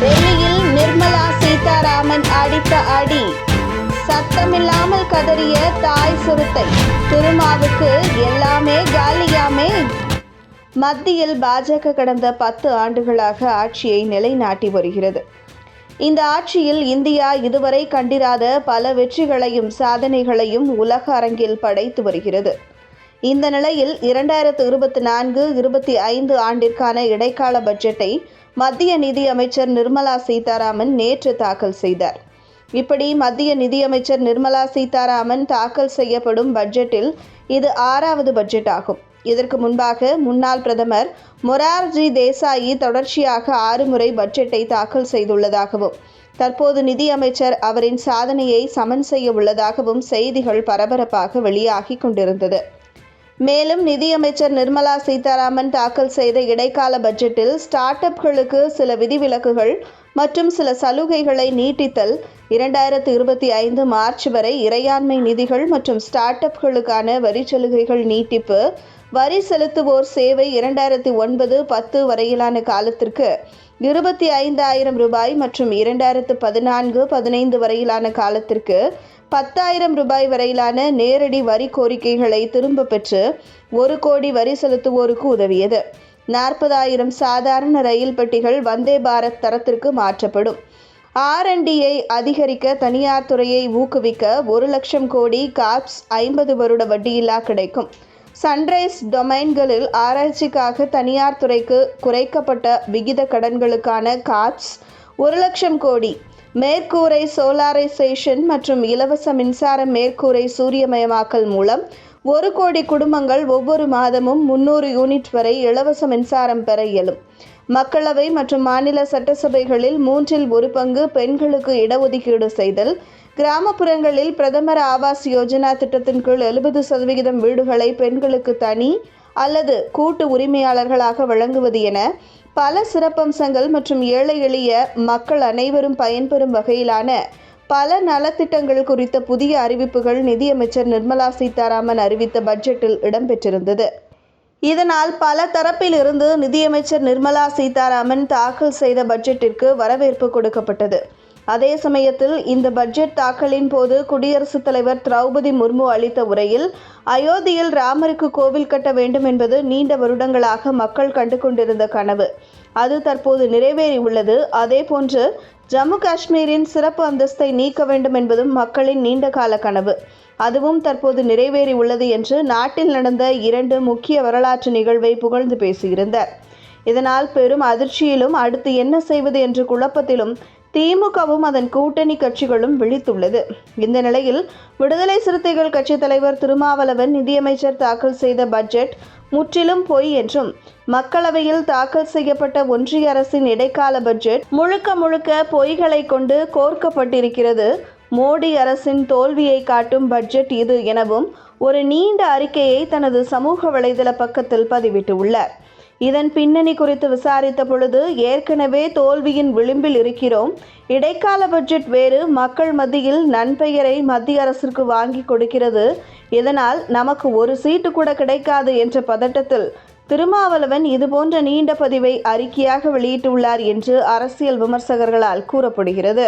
டெல்லியில் நிர்மலா சீதாராமன் அடித்த அடி. சத்தமில்லாமல் கதறிய தாய் சிறுத்தை திருமாவுக்கு எல்லாமே காலியாமே. மத்தியில் பாஜக கடந்த பத்து ஆண்டுகளாக ஆட்சியை நிலைநாட்டி வருகிறது. இந்த ஆட்சியில் இந்தியா இதுவரை கண்டிராத பல வெற்றிகளையும் சாதனைகளையும் உலக அரங்கில் படைத்து வருகிறது. இந்த நிலையில் இரண்டாயிரத்து இருபத்தி நான்கு இருபத்தி ஐந்து ஆண்டிற்கான இடைக்கால பட்ஜெட்டை மத்திய நிதியமைச்சர் நிர்மலா சீதாராமன் நேற்று தாக்கல் செய்தார். இப்படி மத்திய நிதியமைச்சர் நிர்மலா சீதாராமன் தாக்கல் செய்யப்படும் பட்ஜெட்டில் இது ஆறாவது பட்ஜெட் ஆகும் இதற்கு முன்பாக முன்னாள் பிரதமர் மொரார்ஜி தேசாயி தொடர்ச்சியாக ஆறு முறை பட்ஜெட்டை தாக்கல் செய்துள்ளதாகவும் தற்போது நிதியமைச்சர் அவரின் சாதனையை சமன் செய்ய உள்ளதாகவும் செய்திகள் பரபரப்பாக வெளியாகி கொண்டிருந்தது. மேலும் நிதியமைச்சர் நிர்மலா சீதாராமன் தாக்கல் செய்த இடைக்கால பட்ஜெட்டில் ஸ்டார்ட் அப்களுக்கு சில விதிவிலக்குகள் மற்றும் சில சலுகைகளை நீட்டித்தல் இரண்டாயிரத்து இருபத்தி ஐந்து மார்ச் வரை இறையாண்மை நிதிகள் மற்றும் ஸ்டார்ட் அப்களுக்கான வரி சலுகைகள் நீட்டிப்பு வரி செலுத்துவோர் சேவை இரண்டாயிரத்தி ஒன்பது பத்து வரையிலான காலத்திற்கு இருபத்தி ஐந்தாயிரம் ரூபாய் மற்றும் இரண்டாயிரத்து பதினான்கு பதினைந்து வரையிலான காலத்திற்கு பத்தாயிரம் ரூபாய் வரையிலான நேரடி வரி கோரிக்கைகளை திரும்ப பெற்று ஒரு கோடி வரி செலுத்துவோருக்கு உதவியது. நாற்பதாயிரம் சாதாரண ரயில் பெட்டிகள் வந்தே பாரத் தரத்திற்கு மாற்றப்படும். ஆர்என்டியை அதிகரிக்க தனியார் துறையை ஊக்குவிக்க ஒரு லட்சம் கோடி காப்ஸ் ஐம்பது வருட வட்டியில்லா கிடைக்கும். சன்ரைஸ் டொமைன்களில் ஆராய்ச்சிக்காக தனியார் துறைக்கு குறைக்கப்பட்ட விகித கடன்களுக்கான காப்ஸ் ஒரு லட்சம் கோடி. மேற்கூரை சோலாரைசேஷன் மற்றும் இலவச மின்சார மேற்கூரை சூரியமயமாக்கல் மூலம் ஒரு கோடி குடும்பங்கள் ஒவ்வொரு மாதமும் முன்னூறு யூனிட் வரை இலவச மின்சாரம் பெற இயலும். மக்களவை மற்றும் மாநில சட்டசபைகளில் மூன்றில் ஒரு பங்கு பெண்களுக்கு இடஒதுக்கீடு செய்தல். கிராமப்புறங்களில் பிரதமர் ஆவாஸ் யோஜனா திட்டத்தின் கீழ் எழுபது சதவிகிதம் வீடுகளை பெண்களுக்கு தனி அல்லது கூட்டு உரிமையாளர்களாக வழங்குவது என பல சிறப்பம்சங்கள் மற்றும் ஏழை எளிய மக்கள் அனைவரும் பயன்பெறும் வகையிலான பல நலத்திட்டங்கள் குறித்த புதிய அறிவிப்புகள் நிதியமைச்சர் நிர்மலா சீதாராமன் அறிவித்த பட்ஜெட்டில் இடம்பெற்றிருந்தது. இதனால் பல தரப்பிலிருந்து நிதியமைச்சர் நிர்மலா சீதாராமன் தாக்கல் செய்த பட்ஜெட்டிற்கு வரவேற்பு கொடுக்கப்பட்டது. அதே சமயத்தில் இந்த பட்ஜெட் தாக்கலின் போது குடியரசுத் தலைவர் திரௌபதி முர்மு அளித்த உரையில் அயோத்தியில் ராமருக்கு கோவில் கட்ட வேண்டும் என்பது நீண்ட வருடங்களாக மக்கள் கண்டு கொண்டிருந்த கனவு. அது தற்போது நிறைவேறி உள்ளது அதேபோன்று ஜம்மு காஷ்மீரின் சிறப்பு அந்தஸ்தை நீக்க வேண்டும் என்பதும் மக்களின் நீண்டகால கனவு. அதுவும் தற்போது நிறைவேறி உள்ளது என்று நாட்டில் நடந்த இரண்டு முக்கிய வரலாற்று நிகழ்வை புகழ்ந்து பேசியிருந்தார் இதனால் பெரும் அதிர்ச்சியிலும் அடுத்து என்ன செய்வது என்ற குழப்பத்திலும் திமுகவும் அதன் கூட்டணி கட்சிகளும் விழித்துள்ளது. இந்த நிலையில் விடுதலை சிறுத்தைகள் கட்சித் தலைவர் திருமாவளவன் நிதியமைச்சர் தாக்கல் செய்த பட்ஜெட் முற்றிலும் பொய் என்றும் மக்களவையில் தாக்கல் செய்யப்பட்ட ஒன்றிய அரசின் இடைக்கால பட்ஜெட் முழுக்க முழுக்க பொய்களை கொண்டு கோர்க்கப்பட்டிருக்கிறது மோடி அரசின் தோல்வியை காட்டும் பட்ஜெட் இது எனவும் ஒரு நீண்ட அறிக்கையை தனது சமூக வலைதள பக்கத்தில் பதிவிட்டுள்ளார். இதன் பின்னணி குறித்து விசாரித்த பொழுது ஏற்கனவே தோல்வியின் விளிம்பில் இருக்கிறோம். இடைக்கால பட்ஜெட் வேறு மக்கள் மத்தியில் நன்பெயரை மத்திய அரசிற்கு வாங்கி கொடுக்கிறது. இதனால் நமக்கு ஒரு சீட்டு கூட கிடைக்காது என்ற பதட்டத்தில் திருமாவளவன் இதுபோன்ற நீண்ட பதிவை அறிக்கையாக வெளியிட்டுள்ளார் என்று அரசியல் விமர்சகர்களால் கூறப்படுகிறது.